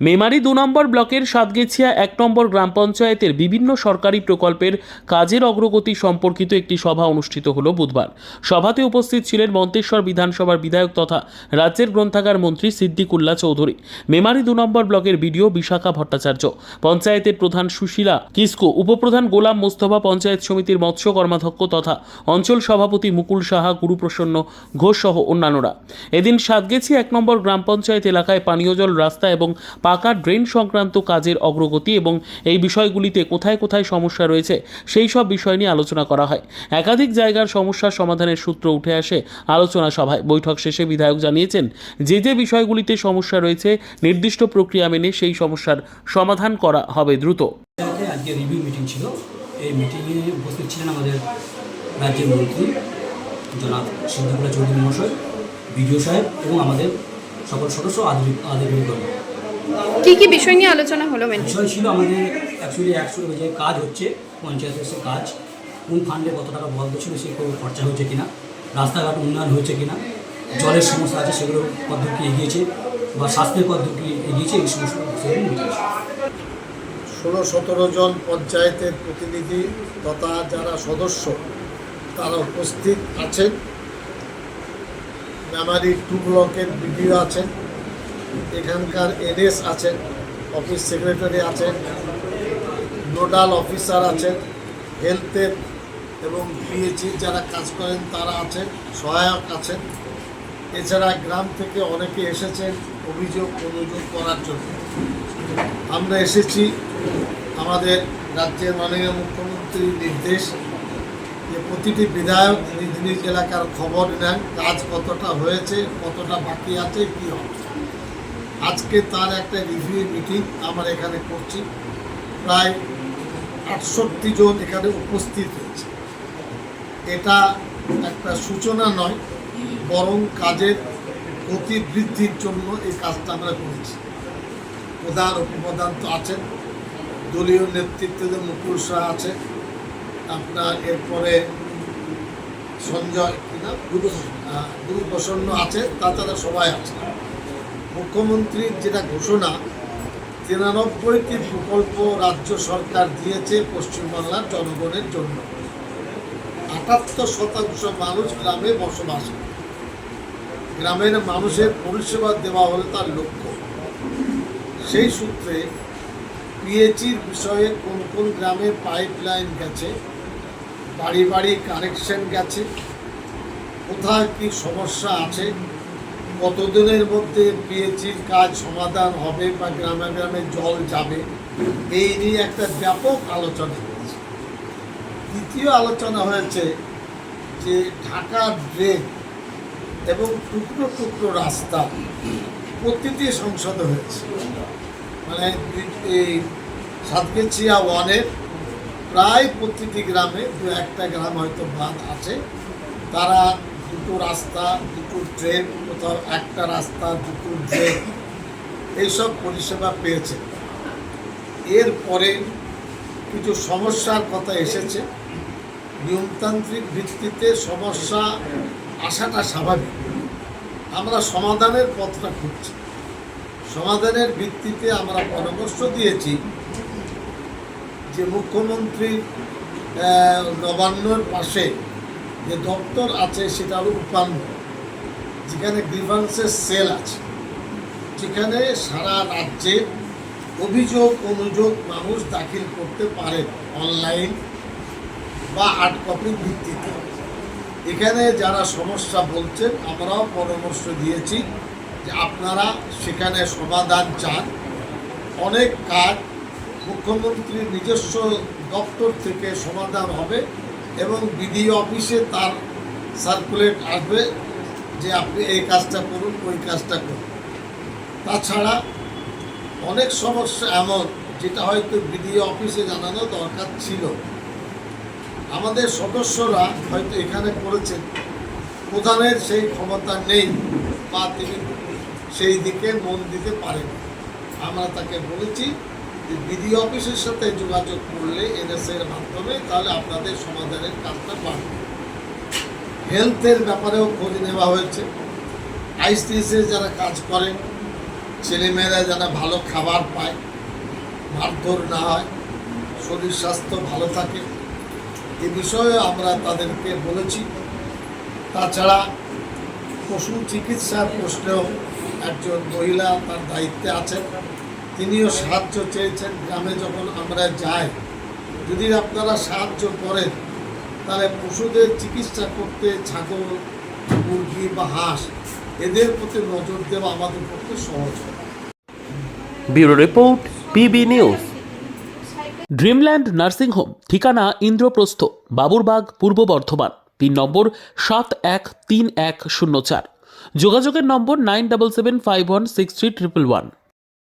মেমারি দু নম্বর ব্লকের সাতগেছিয়া এক নম্বর গ্রাম পঞ্চায়েতের বিভিন্ন সরকারি প্রকল্পের কাজের অগ্রগতি সম্পর্কিত একটি সভা অনুষ্ঠিত হল বুধবার। সভাতে উপস্থিত ছিলেন মন্তেশ্বর বিধানসভার বিধায়ক তথা রাজ্যের গ্রন্থাগার মন্ত্রী সিদ্দিকুল্লাহ চৌধুরী। মেমারি দু নম্বর ব্লকের বিডিও বিশাখা ভট্টাচার্য। পঞ্চায়েতের প্রধান সুশীলা কিসকো, উপপ্রধান গোলাম মোস্তফা পঞ্চায়েত সমিতির মৎস্য কর্মাধ্যক্ষ তথা অঞ্চল সভাপতি মুকুল সাহা, গুরুপ্রসন্ন ঘোষ সহ অন্যান্যরা। এদিন সাতগেছি এক নম্বর গ্রাম পঞ্চায়েত এলাকায় পানীয় জল রাস্তা এবং পাকা ড্রেন সংক্রান্ত কাজের অগ্রগতি এবং এই বিষয়গুলিতে কোথায় কোথায় সমস্যা রয়েছে, সেই সব বিষয় নিয়ে আলোচনা করা হয়। একাধিক জায়গার সমস্যার সমাধানের সূত্র উঠে আসে আলোচনা সভায়। বৈঠক শেষে বিধায়ক জানিয়েছেন, যে যে বিষয়গুলিতে সমস্যা রয়েছে, নির্দিষ্ট প্রক্রিয়া মেনে সেই সমস্যার সমাধান করা হবে দ্রুত। আজকে রিভিউ মিটিং ছিল। এই মিটিংয়ে উপস্থিত ছিলেন আমাদের রাজ্যের মন্ত্রী জনাব সিদ্দিকুল্লাহ চৌধুরী মহাশয়, বিডিও সাহেব এবং আমাদের সকল সদস্য আদরিগণ কি কি বিষয় নিয়ে আলোচনা হলো মেন? বিষয় ছিল আমাদের অ্যাকচুয়ালি একশো যে কাজ হচ্ছে পঞ্চায়েতের সে কাজ। কোন ফান্ডে কত টাকা বরাদ্দ ছিল সে কোনো খরচা হয়েছে কিনা রাস্তাঘাট উন্নয়ন হয়েছে কিনা জলের সমস্যা আছে সেগুলো পদ্ধতি এগিয়েছে বা স্বাস্থ্যের পদ্ধতি এগিয়েছে এই সমস্ত ষোলো সতেরো জন পঞ্চায়েতের প্রতিনিধি তথা যারা সদস্য তারা উপস্থিত আছেন। মেমারি টু ব্লকের বিডিও আছেন। এখানকার এনএস আছেন, অফিস সেক্রেটারি আছেন, নোডাল অফিসার আছেন হেলথের এবং পিএইচি যারা কাজ করেন তারা আছেন, সহায়ক আছেন। এছাড়া গ্রাম থেকে অনেকে এসেছেন অভিযোগ অনুযোগ করার জন্য। আমরা এসেছি আমাদের রাজ্যের মাননীয় মুখ্যমন্ত্রীর নির্দেশ যে প্রতিটি বিধায়ক নিজ নিজ এলাকার খবর নেন, কাজ কতটা হয়েছে, কতটা বাকি আছে, কী হবে। আজকে তার একটা রিভিউ মিটিং আমরা এখানে করছি। প্রায় আটষট্টি জন এখানে উপস্থিত হয়েছে। এটা একটা সূচনা নয় বরং কাজের গতি বৃদ্ধির জন্য এই কাজটা আমরা করেছি। প্রধান উপপ্রধান তো আছেন দলীয় নেতৃত্বে মুকুল শাহ আছে আপনার এরপরে সঞ্জয় কিনা আহ, গুরু প্রসন্ন আছে তাছাড়া সবাই আছে। মুখ্যমন্ত্রীর যেটা ঘোষণা, তিরানব্বইটি প্রকল্প রাজ্য সরকার দিয়েছে পশ্চিমবাংলার জনগণের জন্য। আটাত্তর শতাংশ মানুষ গ্রামে বসবাস গ্রামের মানুষের পরিষেবা দেওয়া হলো তার লক্ষ্য। সেই সূত্রে পিএইচির বিষয়ে কোন কোন গ্রামে পাইপ লাইন গেছে, বাড়ি বাড়ি কানেকশন গেছে, কোথায় কী সমস্যা আছে কতদিনের মধ্যে পিএইচির কাজ সমাধান হবে বা গ্রামে গ্রামে জল যাবে, এই নিয়ে একটা ব্যাপক আলোচনা হয়েছে। দ্বিতীয় আলোচনা হয়েছে যে ঢাকা ড্রেন এবং টুকরো টুকরো রাস্তা প্রতিটি সংসদে হয়েছে। মানে এই সাতগেছিয়া ওয়ানের প্রায় প্রতিটি গ্রামে দু একটা গ্রাম হয়তো বাদ আছে। তারা দুটো রাস্তা, দুটো ট্রেন কোথাও একটা রাস্তা, দুটো ট্রেন এইসব পরিষেবা পেয়েছে। এরপরে কিছু সমস্যার কথা এসেছে। নিয়মতান্ত্রিক ভিত্তিতে সমস্যা আসাটা স্বাভাবিক। আমরা সমাধানের পথটা খুঁজছি। সমাধানের ভিত্তিতে আমরা পরামর্শ দিয়েছি যে মুখ্যমন্ত্রী নবান্নর পাশে যে দপ্তর আছে, সেটা হলো উপান্ন। যেখানে গ্রিভান্সের সেল আছে। যেখানে সারা রাজ্যে অভিযোগ, অনুযোগ মানুষ দাখিল করতে পারে অনলাইন বা হার্ড কপির ভিত্তিতে। এখানে যারা সমস্যা বলছেন, আমরাও পরামর্শ দিয়েছি যে আপনারা সেখানে সমাধান চান। অনেক কাজ মুখ্যমন্ত্রীর নিজস্ব দপ্তর থেকে সমাধান হবে। এবং বিডিও অফিসে তার সার্কুলেট আসবে যে আপনি এই কাজটা করুন, ওই কাজটা করুন। তাছাড়া অনেক সমস্যা এমন, যেটা হয়তো বিডিও অফিসে জানানো দরকার ছিল। আমাদের সদস্যরা হয়তো এখানে করেছেন, প্রধানের সেই ক্ষমতা নেই বা তিনি সেই দিকে মন দিতে পারেন। আমরা তাকে বলেছি বিডি অফিসের সাথে যোগাযোগ করলে এনএস এর মাধ্যমে তাহলে আপনাদের সমাধানের কাজটা পারবে হেলথের ব্যাপারেও খোঁজ নেওয়া হয়েছে। আইসিএসে যারা কাজ করেন, ছেলেমেয়েরা যেন ভালো খাবার পায়, মারধর না হয়, শরীর স্বাস্থ্য ভালো থাকে, এ বিষয়ে আমরা তাদেরকে বলেছি। তাছাড়া পশু চিকিৎসার প্রশ্নেও একজন মহিলা তার দায়িত্বে আছেন। তিনিও সাহায্য চেয়েছেন গ্রামে যখন আমরা যাই। যদি আপনারা সাহায্য করেন তাহলে পশুদের চিকিৎসা করতে ছাগল মুরগি বা হাঁস এদের প্রতি নজর দেওয়া আমাদের পক্ষে সহজ হয়। Bureau report PB news. Dreamland nursing home ঠিকানা ইন্দ্রপ্রস্থ বাবুরবাগ পূর্ব বর্ধমান পিন নম্বর সাত এক তিন এক শূন্য চার। যোগাযোগের নম্বর nine double seven five one six three triple one.